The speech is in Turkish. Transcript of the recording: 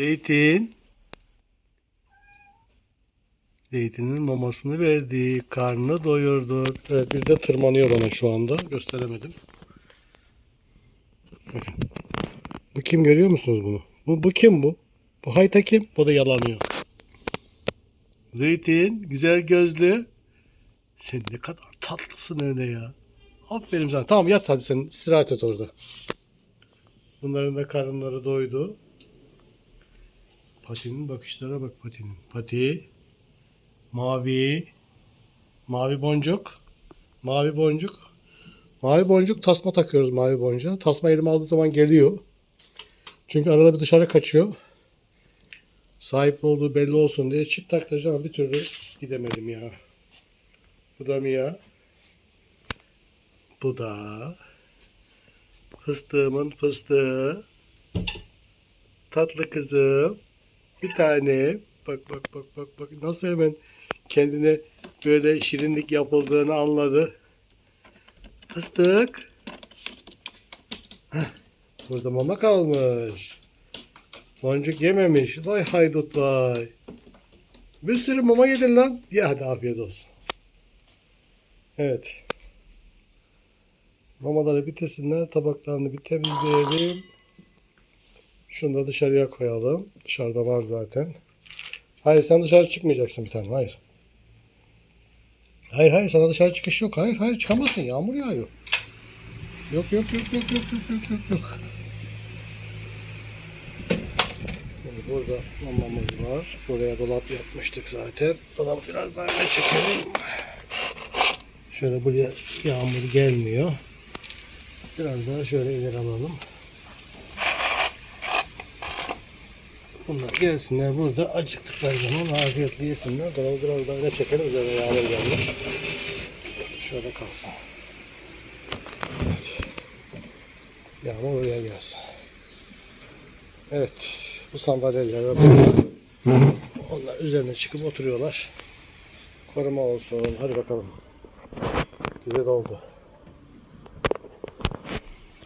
Zeytin. Zeytinin mamasını verdik. Karnını doyurduk. Evet bir de tırmanıyor bana şu anda. Gösteremedim. Bu kim görüyor musunuz bunu? Bu, bu kim bu? Bu hayta kim? Bu da yalanıyor. Zeytin, güzel gözlü. Sen ne kadar tatlısın öyle ya. Aferin sana. Tamam yat hadi sen istirahat et orada. Bunların da karınları doydu. Patinin bakışlara bak patinin. Pati. Mavi. Mavi boncuk. Mavi boncuk. Mavi boncuk tasma takıyoruz mavi boncuğa. Tasma elime aldığı zaman geliyor. Çünkü arada bir dışarı kaçıyor. Sahip olduğu belli olsun diye çift taktıracağım bir türlü gidemedim ya. Bu da Mia. Bu da fıstığımın fıstığı. Tatlı kızım. Bir tane. Bak bak bak bak bak nasıl hemen kendine böyle şirinlik yapıldığını anladı. Fıstık. Heh, burada mama kalmış. Boncuk yememiş. Vay haydut vay. Bir sürü mama yedin lan. Ya hadi afiyet olsun. Evet. Mamaları bitirsinler. Tabaklarını bir temizleyelim. Şunu da dışarıya koyalım. Dışarıda var zaten. Hayır sen dışarı çıkmayacaksın bir tane. Hayır. Hayır hayır sana dışarı çıkış yok. Hayır hayır çıkamazsın. Yağmur yağıyor. Yok yok yok yok yok yok yok yok yok. Şimdi burada mamamız var. Buraya dolap yapmıştık zaten. Dolabı biraz daha öne çekelim. Şöyle buraya yağmur gelmiyor. Biraz daha şöyle ileri alalım. Bunlar gelsinler burada acıktıkları zaman afiyetle yesinler. Dolabı biraz daha öne çekelim. Üzerine yağmur gelmiş. Şöyle kalsın. Evet. Yağmur oraya gelsin. Evet. Bu sandalyeler burada. Onlar üzerine çıkıp oturuyorlar. Koruma olsun. Hadi bakalım. Güzel oldu.